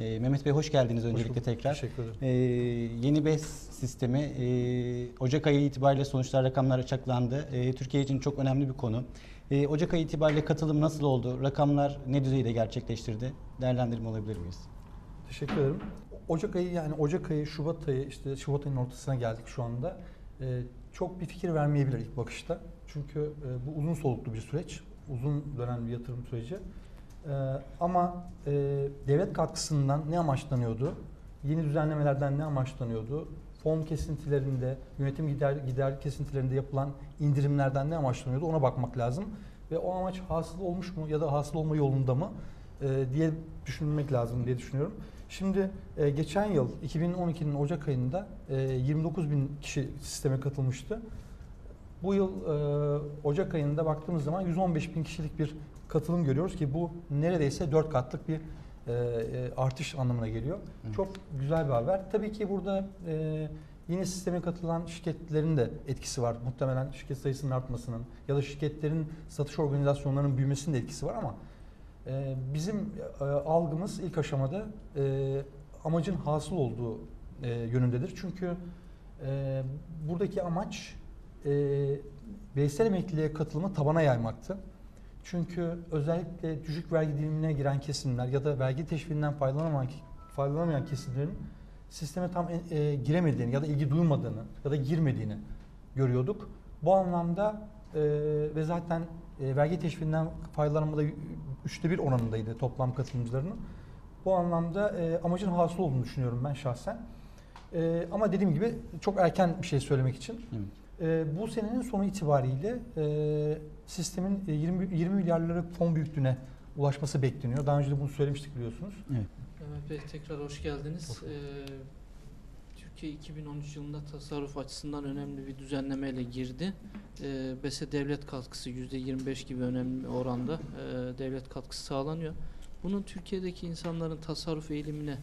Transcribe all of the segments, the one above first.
Ee, Mehmet Bey hoş geldiniz Hoş öncelikle bulduk. tekrar. Teşekkür ederim. Ee, yeni BES sistemi e, Ocak ayı itibariyle sonuçlar rakamlar açıklandı. E, Türkiye için çok önemli bir konu. E, Ocak ayı itibariyle katılım nasıl oldu? Rakamlar ne düzeyde gerçekleştirdi? Değerlendirme alabilir miyiz? Teşekkür ederim. Ocak ayı yani Ocak ayı, Şubat ayı işte Şubat ayının ortasına geldik şu anda. Ee, çok bir fikir vermeyebilir ilk bakışta. Çünkü e, bu uzun soluklu bir süreç. Uzun dönem bir yatırım süreci. Ee, ama e, devlet katkısından ne amaçlanıyordu? Yeni düzenlemelerden ne amaçlanıyordu? Fon kesintilerinde, yönetim gider, gider kesintilerinde yapılan indirimlerden ne amaçlanıyordu? Ona bakmak lazım. Ve o amaç hasıl olmuş mu ya da hasıl olma yolunda mı e, diye düşünmek lazım diye düşünüyorum. Şimdi e, geçen yıl 2012'nin Ocak ayında e, 29 bin kişi sisteme katılmıştı. Bu yıl e, Ocak ayında baktığımız zaman 115 bin kişilik bir katılım görüyoruz ki bu neredeyse 4 katlık bir e, e, artış anlamına geliyor. Evet. Çok güzel bir haber. Tabii ki burada e, yeni sisteme katılan şirketlerin de etkisi var. Muhtemelen şirket sayısının artmasının ya da şirketlerin satış organizasyonlarının büyümesinin de etkisi var ama e, bizim e, algımız ilk aşamada e, amacın hasıl olduğu e, yönündedir. Çünkü e, buradaki amaç e, bireysel emekliliğe katılımı tabana yaymaktı. Çünkü özellikle düşük vergi dilimine giren kesimler ya da vergi teşviğinden faydalanamayan, faydalanamayan kesimlerin sisteme tam e, e, giremediğini ya da ilgi duymadığını ya da girmediğini görüyorduk. Bu anlamda e, ve zaten e, vergi teşviğinden faydalanmada üçte bir oranındaydı toplam katılımcılarının. Bu anlamda e, amacın hasıl olduğunu düşünüyorum ben şahsen. E, ama dediğim gibi çok erken bir şey söylemek için. Evet. E, bu senenin sonu itibariyle e, sistemin e, 20, 20 milyar liralık fon büyüklüğüne ulaşması bekleniyor. Daha önce de bunu söylemiştik biliyorsunuz. Evet. Mehmet Bey tekrar hoş geldiniz. Hoş. Ee, Türkiye 2013 yılında tasarruf açısından önemli bir düzenlemeyle girdi. Ee, BES'e devlet katkısı %25 gibi önemli oranda e, devlet katkısı sağlanıyor. Bunun Türkiye'deki insanların tasarruf eğilimine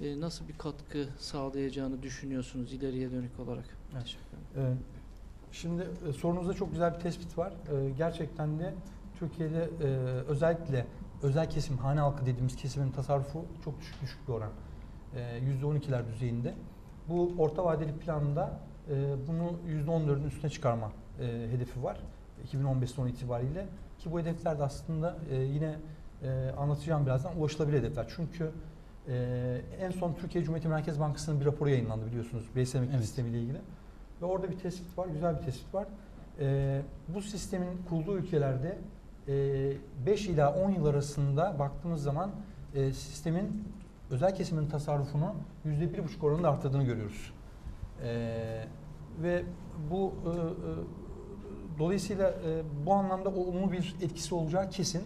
e, nasıl bir katkı sağlayacağını düşünüyorsunuz ileriye dönük olarak? Evet. Teşekkür ederim. Ee, Şimdi e, sorunuzda çok güzel bir tespit var. Ee, Gerçekten de Türkiye'de e, özellikle özel kesim, hane halkı dediğimiz kesimin tasarrufu çok düşük, düşük bir oran. Ee, %12'ler düzeyinde. Bu orta vadeli planda e, bunu %14'ün üstüne çıkarma e, hedefi var. 2015 sonu itibariyle. Ki bu hedefler de aslında e, yine e, anlatacağım birazdan ulaşılabilir hedefler. Çünkü e, en son Türkiye Cumhuriyeti Merkez Bankası'nın bir raporu yayınlandı biliyorsunuz bireysel emeklilik Evet. sistemiyle ilgili. Ve orada bir tespit var, güzel bir tespit var. Ee, bu sistemin kurulduğu ülkelerde 5 ila 10 yıl arasında baktığımız zaman e, sistemin özel kesimin tasarrufunu %1,5 oranında arttırdığını görüyoruz. Ee, ve bu e, e, dolayısıyla e, bu anlamda olumlu bir etkisi olacağı kesin.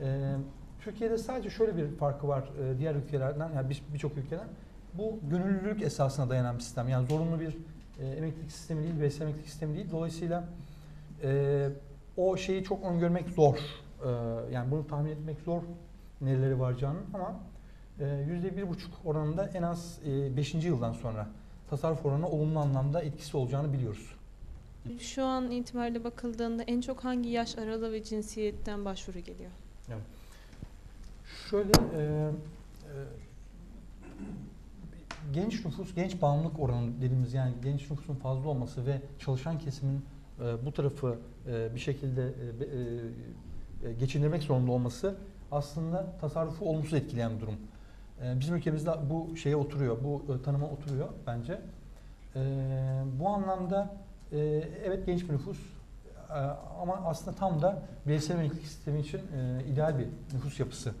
Ee, Türkiye'de sadece şöyle bir farkı var e, diğer ülkelerden, yani bir- birçok ülkeden. Bu gönüllülük esasına dayanan bir sistem. Yani zorunlu bir e, emeklilik sistemi değil, bireysel emeklilik sistemi değil. Dolayısıyla e, o şeyi çok öngörmek zor. E, yani bunu tahmin etmek zor nereleri varacağını ama e, yüzde bir buçuk oranında en az e, beşinci yıldan sonra tasarruf oranı olumlu anlamda etkisi olacağını biliyoruz. Şu an itibariyle bakıldığında en çok hangi yaş aralığı ve cinsiyetten başvuru geliyor? Şöyle e, e, genç nüfus, genç bağımlılık oranı dediğimiz yani genç nüfusun fazla olması ve çalışan kesimin e, bu tarafı e, bir şekilde e, e, e, geçindirmek zorunda olması aslında tasarrufu olumsuz etkileyen bir durum. E, bizim ülkemizde bu şeye oturuyor, bu e, tanıma oturuyor bence. E, bu anlamda e, evet genç bir nüfus e, ama aslında tam da bireysel emeklilik sistemi için e, ideal bir nüfus yapısı.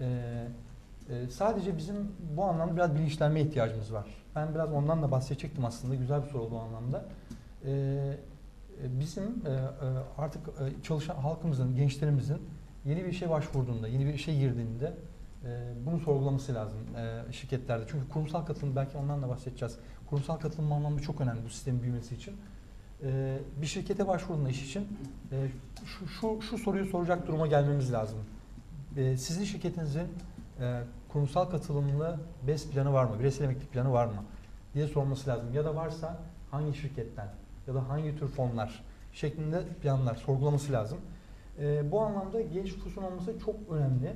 Ee, e, sadece bizim bu anlamda biraz bilinçlenmeye ihtiyacımız var. Ben biraz ondan da bahsedecektim aslında. Güzel bir soru o anlamda. Ee, e, bizim e, e, artık çalışan halkımızın, gençlerimizin yeni bir işe başvurduğunda, yeni bir işe girdiğinde bunu sorgulaması lazım şirketlerde. Çünkü kurumsal katılım, belki ondan da bahsedeceğiz. Kurumsal katılım anlamda çok önemli bu sistemin büyümesi için. Bir şirkete başvurduğunda iş için şu, şu, şu soruyu soracak duruma gelmemiz lazım. Sizin şirketinizin kurumsal katılımlı BES planı var mı? Bireysel emeklilik planı var mı? diye sorması lazım. Ya da varsa hangi şirketten ya da hangi tür fonlar şeklinde planlar sorgulaması lazım. E, bu anlamda genç nüfusun olması çok önemli.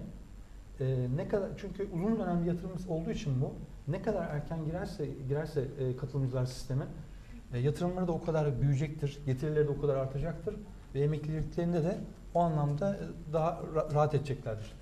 e, ne kadar çünkü uzun dönemli yatırım olduğu için bu ne kadar erken girerse girerse e, katılımcılar sisteme e, yatırımları da o kadar büyüyecektir, getirileri de o kadar artacaktır ve emekliliklerinde de o anlamda e, daha ra- rahat edeceklerdir.